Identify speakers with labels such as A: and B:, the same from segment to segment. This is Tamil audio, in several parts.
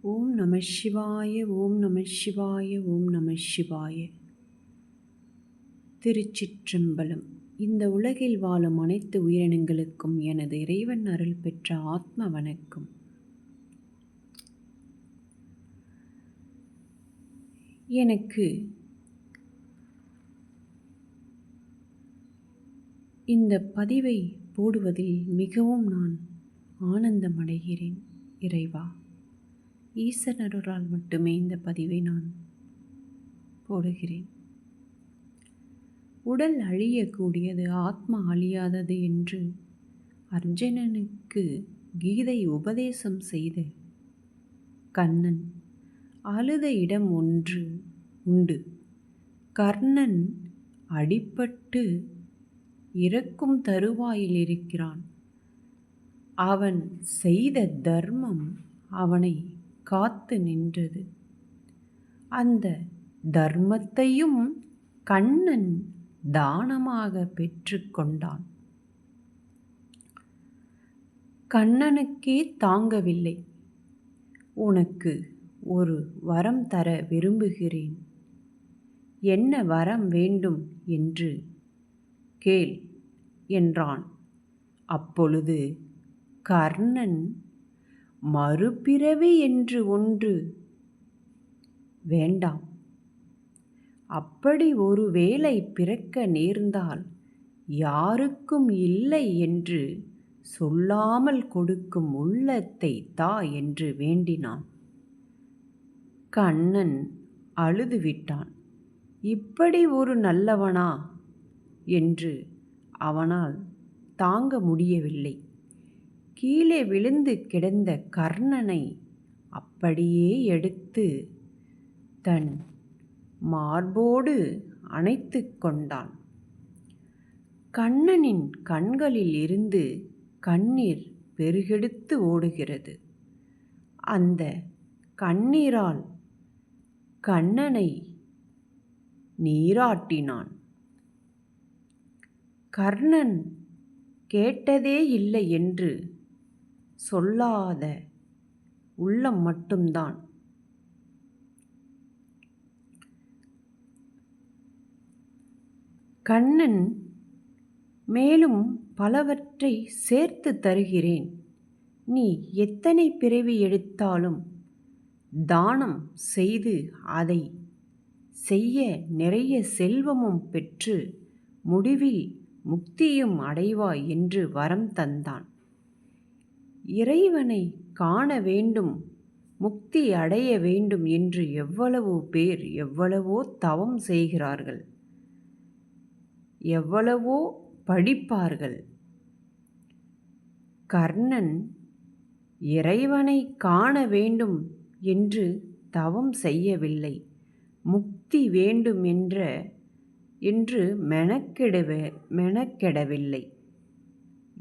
A: ஓம் நம சிவாய ஓம் நம சிவாய ஓம் நம சிவாய. திருச்சிற்றம்பலம். இந்த உலகில் வாழும் அனைத்து உயிரினங்களுக்கும் எனது இறைவன் அருள் பெற்ற ஆத்ம வணக்கம். எனக்கு இந்த பதிவை போடுவதில் மிகவும் நான் ஆனந்தமடைகிறேன் இறைவா. ஈசனருளால் மட்டுமே இந்த பதிவை நான் போடுகிறேன். உடல் அழியக்கூடியது ஆத்மா அழியாதது என்று அர்ஜுனனுக்கு கீதை உபதேசம் செய்த கண்ணன் அழுத இடம் ஒன்று உண்டு. கர்ணன் அடிப்பட்டு இறக்கும் தருவாயில் இருக்கிறான். அவன் செய்த தர்மம் அவனை காத்து நின்றது. அந்த தர்மத்தையும் கண்ணன் தானமாக பெற்றுக்கொண்டான் கண்ணனுக்கே தாங்கவில்லை. உனக்கு ஒரு வரம் தர விரும்புகிறேன். என்ன வரம் வேண்டும் என்று கேள் என்றான். அப்பொழுது கர்ணன் மறுபிறவி என்று ஒன்று. வேண்டாம். அப்படி ஒரு வேளை பிறக்க நேர்ந்தால் யாருக்கும் இல்லை என்று சொல்லாமல் கொடுக்கும் உள்ளத்தை தா என்று வேண்டினான். கண்ணன் அழுதுவிட்டான். இப்படி ஒரு நல்லவனா? என்று அவனால் தாங்க முடியவில்லை. கீழே விழுந்து கிடந்த கர்ணனை அப்படியே எடுத்து தன் மார்போடு அணைத்து கொண்டான். கண்ணனின் கண்களில் இருந்து கண்ணீர் பெருகெடுத்து ஓடுகிறது. அந்த கண்ணீரால் கண்ணனை நீராட்டினான். கர்ணன் கேட்டதே இல்லை என்று சொல்லாத உள்ளம் மட்டும்தான். கண்ணன் மேலும் பலவற்றை சேர்த்து தருகிறேன். நீ எத்தனை பிறவி எடுத்தாலும் தானம் செய்து அதை செய்ய நிறைய செல்வமும் பெற்று முடிவில் முக்தியும் அடைவாய் என்று வரம் தந்தான். இறைவனை காண வேண்டும் முக்தி அடைய வேண்டும் என்று எவ்வளவோ பேர் எவ்வளவோ தவம் செய்கிறார்கள். எவ்வளவோ படிப்பார்கள். கர்ணன் இறைவனை காண வேண்டும் என்று தவம் செய்யவில்லை. முக்தி வேண்டும் என்ற என்று மெனக்கெடவே மெனக்கெடவில்லை.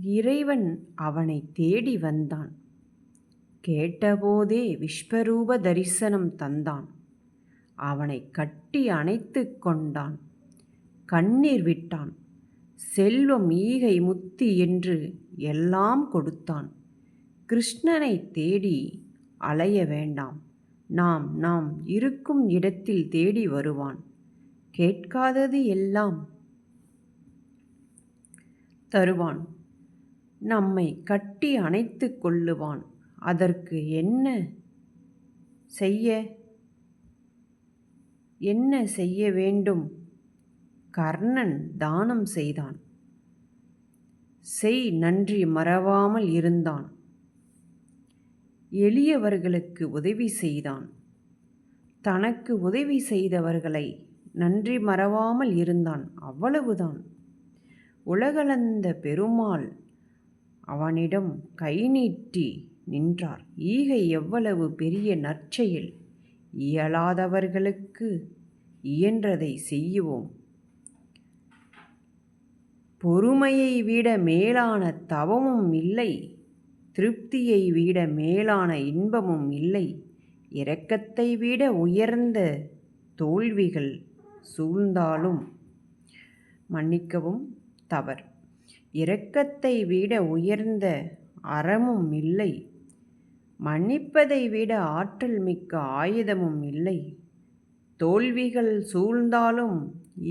A: இறைவன் அவனை தேடி வந்தான். கேட்டபோதே விஸ்வரூப தரிசனம் தந்தான். அவனை கட்டி அணைத்து கொண்டான். கண்ணீர் விட்டான். செல்வம் ஈகை முத்தி என்று எல்லாம் கொடுத்தான். கிருஷ்ணனை தேடி அலைய வேண்டாம். நாம் நாம் இருக்கும் இடத்தில் தேடி வருவான். கேட்காதது எல்லாம் தருவான். நம்மை கட்டி அணைத்து கொள்ளுவான். அதற்கு என்ன செய்ய என்ன செய்ய வேண்டும்? கர்ணன் தானம் செய்தான். செய் நன்றி மறவாமல் இருந்தான். எளியவர்களுக்கு உதவி செய்தான். தனக்கு உதவி செய்தவர்களை நன்றி மறவாமல் இருந்தான். அவ்வளவுதான். உலகளந்த பெருமாள் அவனிடம் கை நீட்டி நின்றார். ஈகை எவ்வளவு பெரிய நற்செயல். இயலாதவர்களுக்கு இயன்றதை செய்யுவோம் பொறுமையை விட மேலான தவமும் இல்லை. திருப்தியை விட மேலான இன்பமும் இல்லை. இரக்கத்தை விட உயர்ந்த தோல்விகள் சூழ்ந்தாலும் மன்னிக்கவும் தவறு. இரக்கத்தை விட உயர்ந்த அறமும் இல்லை. மன்னிப்பதை விட ஆற்றல் மிக்க ஆயுதமும் இல்லை. தோல்விகள் சூழ்ந்தாலும்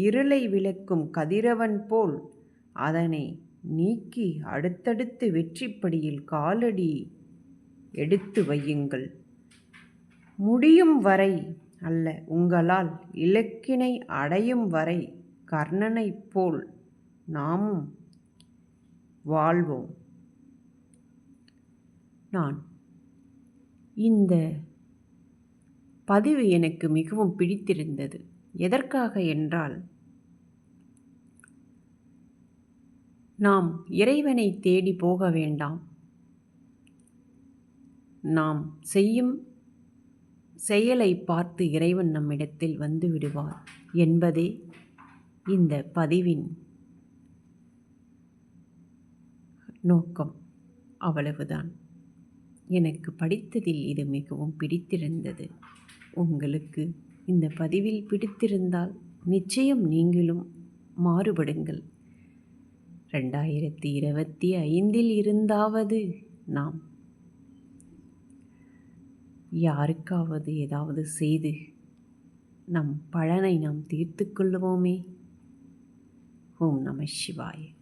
A: இருளை விளக்கும் கதிரவன் போல் அதனை நீக்கி அடுத்தடுத்து வெற்றிப்படியில் காலடி எடுத்து வையுங்கள். முடியும் வரை அல்ல உங்களால் இலக்கினை அடையும் வரை கர்ணனைப் போல் நாமும் வாழ்வோம். நான். இந்த பதிவு எனக்கு மிகவும் பிடித்திருந்தது. எதற்காக என்றால் நாம் இறைவனை தேடி போக வேண்டாம். நாம் செய்யும் செயலை பார்த்து இறைவன் நம்மிடத்தில் வந்து விடுவார் என்பதே இந்த பதிவின் நோக்கம் அவ்வளவுதான். எனக்கு படித்ததில் இது மிகவும் பிடித்திருந்தது. உங்களுக்கு இந்த பதிவில் பிடித்திருந்தால் நிச்சயம் நீங்களும் மாறுபடுங்கள். ரெண்டாயிரத்தி இருபத்தி ஐந்தில் இருந்தாவது நாம். யாருக்காவது ஏதாவது செய்து நம் பலனை நாம் தீர்த்து கொள்வோமே ஓம் நம சிவாய.